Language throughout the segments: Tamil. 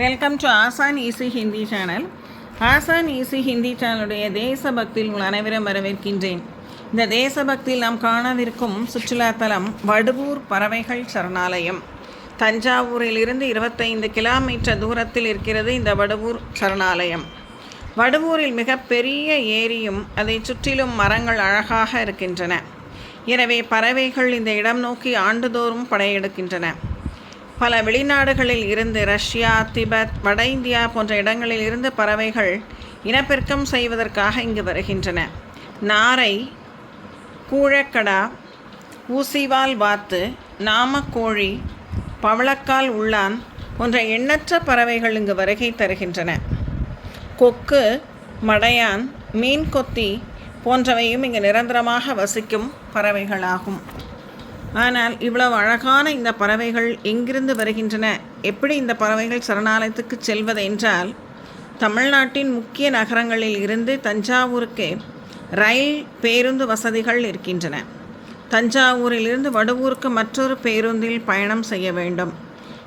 Welcome to Asaan easy Hindi channel Asaan easy Hindi சேனலுடைய தேசபக்தியில் உங்கள் அனைவரும் வரவேற்கின்றேன். இந்த தேசபக்தியில் நாம் காணவிருக்கும் சுற்றுலாத்தலம் வடுவூர் பறவைகள் சரணாலயம். தஞ்சாவூரிலிருந்து இருபத்தைந்து கிலோமீட்டர் தூரத்தில் இருக்கிறது இந்த வடுவூர் சரணாலயம். வடுவூரில் மிகப்பெரிய ஏரியும் அதை சுற்றிலும் மரங்கள் அழகாக இருக்கின்றன. எனவே பறவைகள் இந்த இடம் நோக்கி ஆண்டுதோறும் படையெடுக்கின்றன. பல வெளிநாடுகளில் இருந்து ரஷ்யா திபெத் வட இந்தியா போன்ற இடங்களில் இருந்து பறவைகள் இனப்பெருக்கம் செய்வதற்காக இங்கு வருகின்றன. நாரை கூழக்கடா ஊசிவால் வாத்து நாமக்கோழி பவளக்கால் உள்ளான் போன்ற எண்ணற்ற பறவைகள் இங்கு வருகை தருகின்றன. கொக்கு மடையான் மீன்கொத்தி போன்றவையும் இங்கு நிரந்தரமாக வசிக்கும் பறவைகளாகும். ஆனால் இவ்வளவு அழகான இந்த பறவைகள் எங்கிருந்து வருகின்றன? எப்படி இந்த பறவைகள் சரணாலயத்துக்கு செல்வது என்றால் தமிழ்நாட்டின் முக்கிய நகரங்களில் இருந்து தஞ்சாவூருக்கு ரயில் பேருந்து வசதிகள் இருக்கின்றன. தஞ்சாவூரிலிருந்து வடுவூருக்கு மற்றொரு பேருந்தில் பயணம் செய்ய வேண்டும்.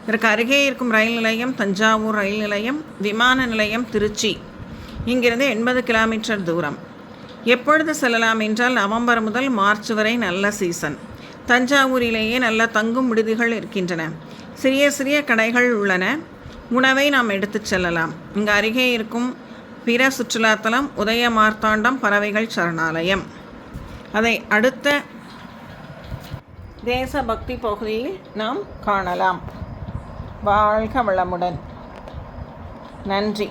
இதற்கு அருகே இருக்கும் ரயில் நிலையம் தஞ்சாவூர் ரயில் நிலையம் விமான நிலையம் திருச்சி. இங்கிருந்து எண்பது கிலோமீட்டர் தூரம். எப்பொழுது செல்லலாம் என்றால் நவம்பர் முதல் மார்ச் வரை நல்ல சீசன். தஞ்சாவூரிலேயே நல்ல தங்கும் விடுதிகள் இருக்கின்றன. சிறிய சிறிய கடைகள் உள்ளன. உணவை நாம் எடுத்துச் செல்லலாம். இங்கு அருகே இருக்கும் பிற சுற்றுலாத்தலம் உதய மார்த்தாண்டம் பறவைகள் சரணாலயம். அதை அடுத்த தேசபக்தி பகுதியில் நாம் காணலாம். வாழ்க வளமுடன். நன்றி.